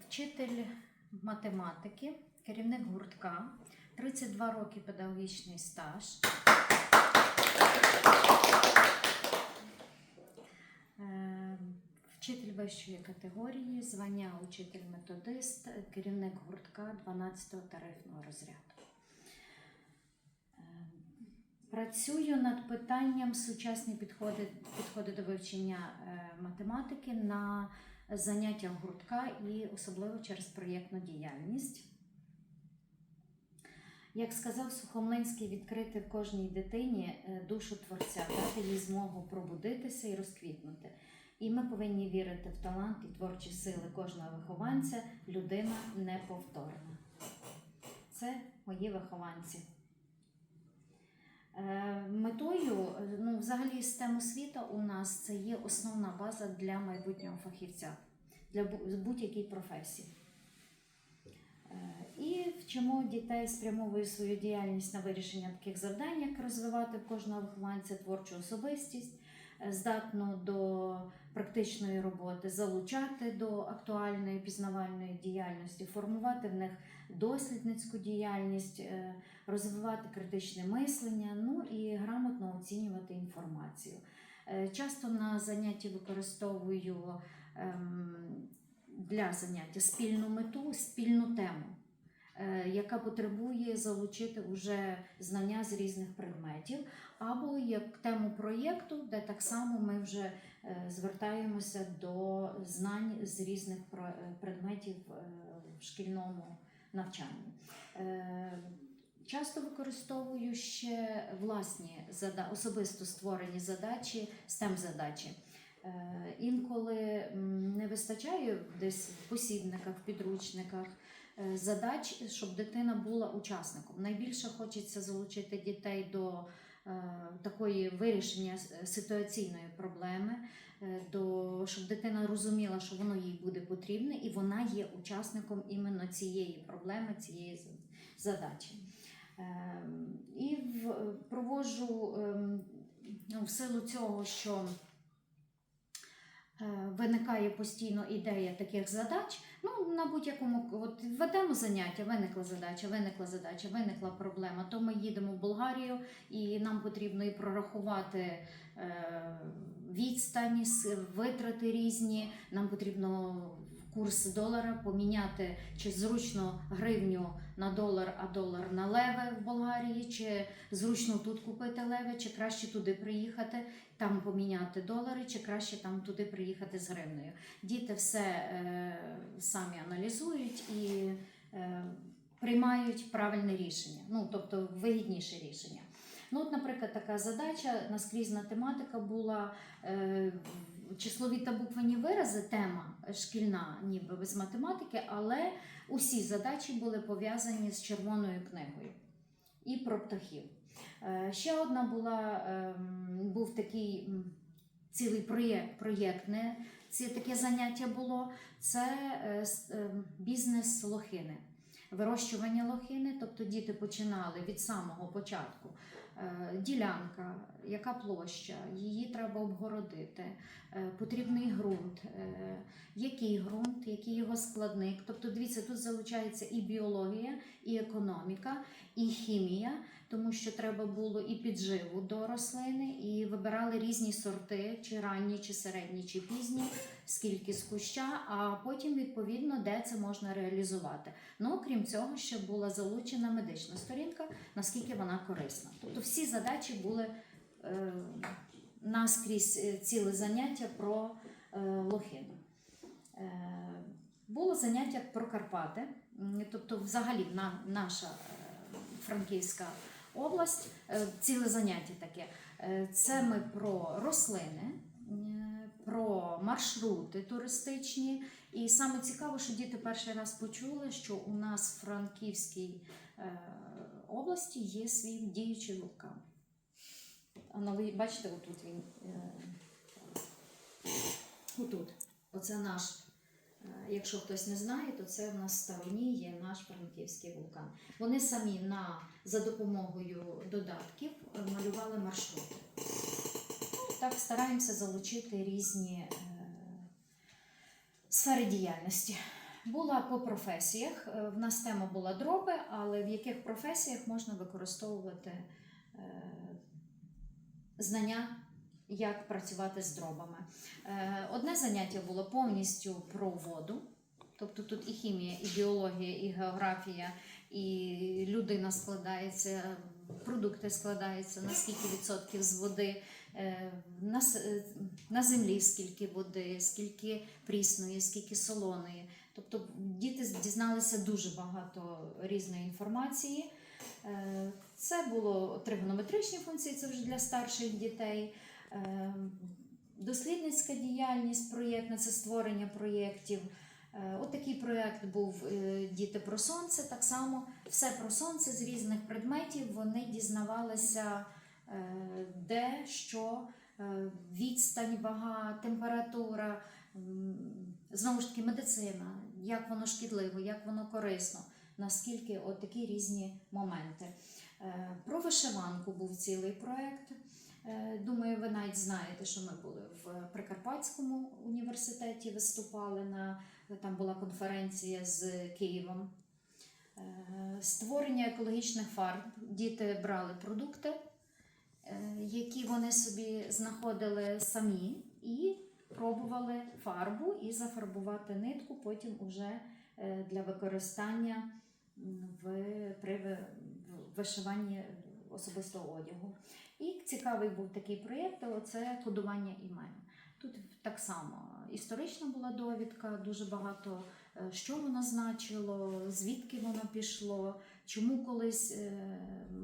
Вчитель математики, керівник гуртка, 32 роки педагогічний стаж. Е, Вчитель вищої категорії, звання учитель-методист, керівник гуртка 12-го тарифного розряду. Е, Працюю над питанням сучасні підходи, підходи до вивчення е, математики на заняттях гуртка і особливо через проєктну діяльність. Як сказав Сухомлинський, відкрити в кожній дитині е, душу творця, дати їй змогу пробудитися і розквітнути. І ми повинні вірити в талант і творчі сили кожного вихованця. Людина неповторна. Це мої вихованці. Е, Метою, ну, взагалі, система освіта у нас це є основна база для майбутнього фахівця, для будь-якій професії. Е, І вчимо дітей, спрямовує свою діяльність на вирішення таких завдань, як розвивати в кожного вихованця творчу особистість, здатну до практичної роботи, залучати до актуальної пізнавальної діяльності, формувати в них дослідницьку діяльність, е, розвивати критичне мислення, ну і грамотно оцінювати інформацію. Е, Часто на занятті використовую ем, для заняття спільну мету, спільну тему, е, яка потребує залучити вже знання з різних предметів, або як тему проєкту, де так само ми вже е, звертаємося до знань з різних е, предметів е, в шкільному навчанні. Е, Часто використовую ще власні особисто створені задачі, stem задачі. Е, Інколи не вистачає десь в посібниках, в підручниках е, задач, щоб дитина була учасником. Найбільше хочеться залучити дітей до е, такої вирішення ситуаційної проблеми, е, до, щоб дитина розуміла, що воно їй буде потрібне, і вона є учасником іменно цієї проблеми, цієї задачі. Ем, І проводжу ем, ну, в силу цього, що е, виникає постійно ідея таких задач. Ну, на будь-якому от ведемо заняття, виникла задача, виникла задача, виникла проблема. То ми їдемо в Болгарію, і нам потрібно і прорахувати е, відстані, витрати різні. Нам потрібно курс долара поміняти чи зручно гривню на долар, а долар на леви в Болгарії, чи зручно тут купити леви, чи краще туди приїхати, там поміняти долари, чи краще там туди приїхати з гривнею. Діти все е, самі аналізують і е, приймають правильне рішення, ну тобто вигідніше рішення. Ну, от, наприклад, така задача наскрізна тематика була е, числові та буквені вирази, тема шкільна, ніби без математики, але усі задачі були пов'язані з червоною книгою і про птахів. Е, Ще одна була, ем, був такий цілий проєкт, проєктне, це таке заняття було. Це е, ем, бізнес лохини. Вирощування лохини, тобто діти починали від самого початку. Е, Ділянка, яка площа, її треба обгородити, е, потрібний ґрунт, е, який ґрунт, який його складник. Тобто, дивіться, тут залучається і біологія, і економіка, і хімія, тому що треба було і підживу до рослини, і вибирали різні сорти, чи ранні, чи середні, чи пізні, скільки з куща, а потім відповідно де це можна реалізувати. Ну, окрім цього, ще була залучена медична сторінка, наскільки вона корисна. Тобто всі задачі були е, наскрізь е, ціле заняття про е, лохину. Е, було заняття про Карпати, тобто, взагалі, на, наша е, Франківська область, е, ціле заняття таке. Е, Це ми про рослини, е, про маршрути туристичні. І саме цікаво, що діти перший раз почули, що у нас в Франківській області є свій діючий вулкан. Анали, бачите, отут він. Отут. Оце наш. Е, Якщо хтось не знає, то це в нас в стороні є наш франківський вулкан. Вони самі на, за допомогою додатків е, малювали маршрути. Ну, так стараємося залучити різні е, сфери діяльності. Була по професіях. Е, В нас тема була дроби, але в яких професіях можна використовувати е, знання, як працювати з дробами. Е, Одне заняття було повністю про воду. Тобто тут і хімія, і біологія, і географія, і людина складається, продукти складаються, на скільки відсотків з води, е, на, е, на землі скільки води, скільки прісної, скільки солоної. Тобто діти дізналися дуже багато різної інформації. Е, Це було тригонометричні функції, це вже для старших дітей. Дослідницька діяльність проєктна це створення проєктів. Е, От такий проєкт був е, Діти про сонце. Так само все про сонце з різних предметів. Вони дізнавалися, е, де, що, відстань, вага, температура, знову ж таки, медицина, як воно шкідливо, як воно корисно, наскільки от такі різні моменти. Про вишиванку був цілий проєкт. Е, Думаю, ви навіть знаєте, що ми були в Прикарпатському університеті, виступали на там була конференція з Києвом. Е, Створення екологічних фарб. Діти брали продукти, е, які вони собі знаходили самі, і пробували фарбу і зафарбувати нитку, потім уже для використання в, при вишиванні особистого одягу. І цікавий був такий проєкт це кодування імен. Тут так само історична була довідка, дуже багато е, що воно значило, звідки воно пішло, чому колись е,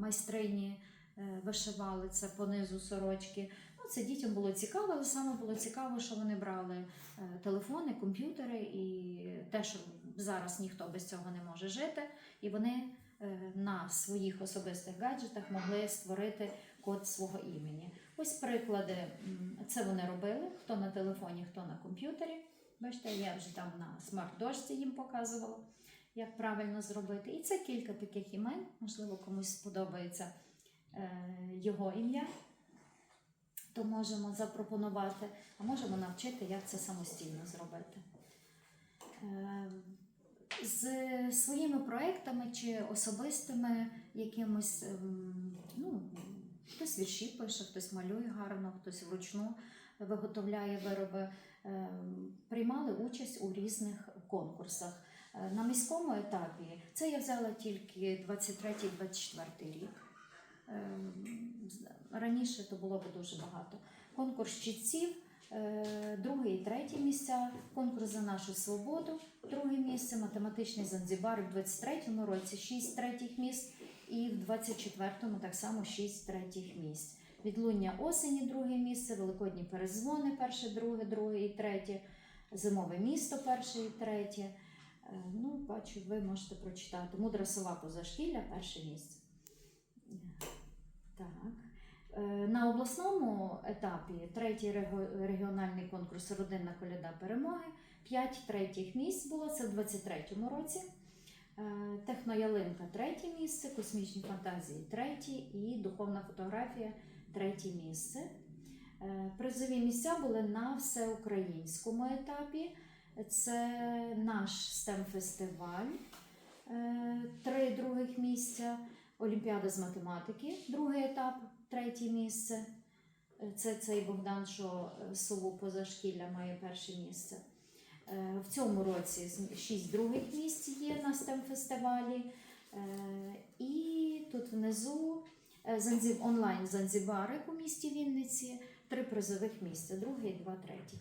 майстрині е, вишивали це по низу сорочки. Ну, це дітям було цікаво, але саме було цікаво, що вони брали телефони, комп'ютери і те, що зараз ніхто без цього не може жити, і вони на своїх особистих гаджетах могли створити код свого імені. Ось приклади. Це вони робили, хто на телефоні, хто на комп'ютері. Бачите, я вже там на смарт-дошці їм показувала, як правильно зробити. І це кілька таких імен, можливо, комусь сподобається е, його ім'я, то можемо запропонувати, а можемо навчити, як це самостійно зробити. Е, з своїми проектами чи особистими якимось, ем, ну, хтось вірші пише, хтось малює гарно, хтось вручну виготовляє вироби. Ем, Приймали участь у різних конкурсах. Е, На міському етапі це я взяла тільки 23-24 рік. Ем, Раніше то було б дуже багато. Конкурс чітців, е, друге і третє місця, конкурс за нашу свободу, друге місце, математичний Занзібар в 23-му році 6 третіх місць і в 24-му так само 6 третіх місць. Відлуння осені друге місце, великодні перезвони перше, друге, друге і третє, зимове місто перше і третє. Е, Ну, бачу, ви можете прочитати. Мудра сова позашкілля перше місце. Так. Е, На обласному етапі третій регіональний конкурс Родинна коляда перемоги. П'ять третіх місць було це в 23-му році. Е, Техноялинка третє місце, космічні фантазії третє і духовна фотографія третє місце. Е, Призові місця були на всеукраїнському етапі. Це наш STEM-фестиваль, е, три других місця, Олімпіада з математики, другий етап, третє місце. Це цей Богдан, що сову позашкілля має перше місце. Е, В цьому році шість других місць є на STEM-фестивалі. Е, І тут внизу е, Занзіб, онлайн Занзібарик у місті Вінниці, три призових місця, друге два третіх.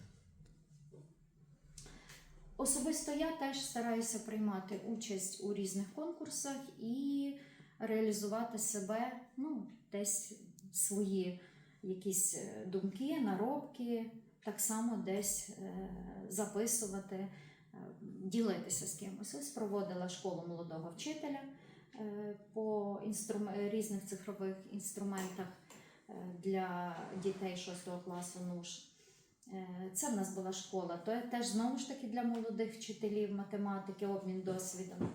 Особисто я теж стараюся приймати участь у різних конкурсах і реалізувати себе, ну, десь свої якісь думки, наробки, так само десь е, записувати, е, ділитися з кимось. Ось проводила школу молодого вчителя е, по інструм... різних цифрових інструментах для дітей 6 класу НУШ. Це в нас була школа, то є теж знову ж таки для молодих вчителів математики, обмін досвідом.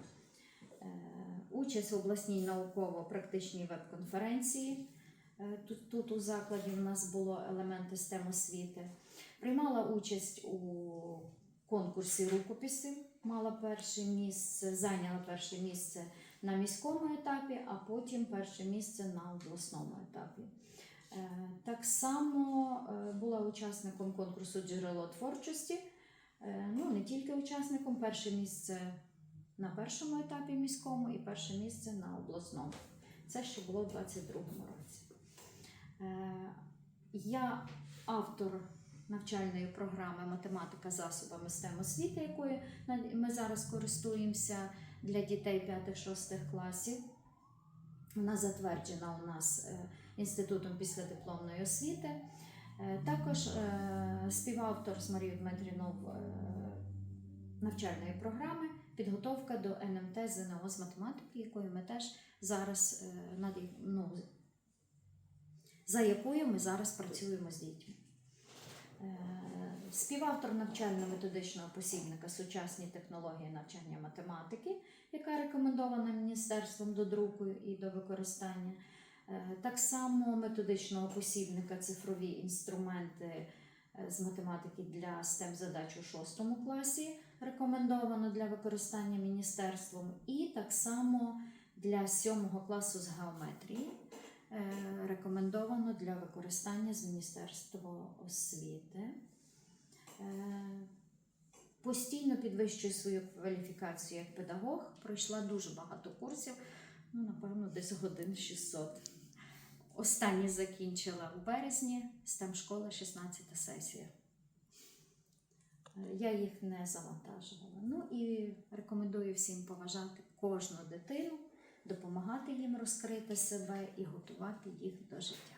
Участь в обласній науково-практичній веб-конференції. Тут, тут у закладі в нас було елементи STEM освіти. Приймала участь у конкурсі рукописів мала перше місце, зайняла перше місце на міському етапі, а потім перше місце на обласному етапі. Е, Так само е, була учасником конкурсу Джерело творчості. Е, Ну, не тільки учасником, перше місце на першому етапі міському і перше місце на обласному. Це ще було у 2022 році. Я автор навчальної програми Математика засобами STEM освіти, якою ми зараз користуємося для дітей 5-6 класів. Вона затверджена у нас е, Інститутом післядипломної освіти. Е, Також е, співавтор з Марією Дмитрівною е, навчальної програми підготовка до НМТ ЗНО з математики, якою ми теж зараз ну, за якою ми зараз працюємо з дітьми. Е, Співавтор навчально-методичного посібника Сучасні технології навчання математики, яка рекомендована міністерством до друку і до використання. Е, Так само методичного посібника цифрові інструменти е, з математики для STEM задач у 6 класі рекомендовано для використання міністерством, і так само для 7 класу з геометрії рекомендовано для використання з Міністерства освіти. Е, Постійно підвищую свою кваліфікацію як педагог. Пройшла дуже багато курсів, ну, напевно, десь годин 600. Останні закінчила у березні, STEM школа 16 сесія. Е, Я їх не завантажувала. Ну і рекомендую всім поважати кожну дитину, допомагати їм розкрити себе і готувати їх до життя.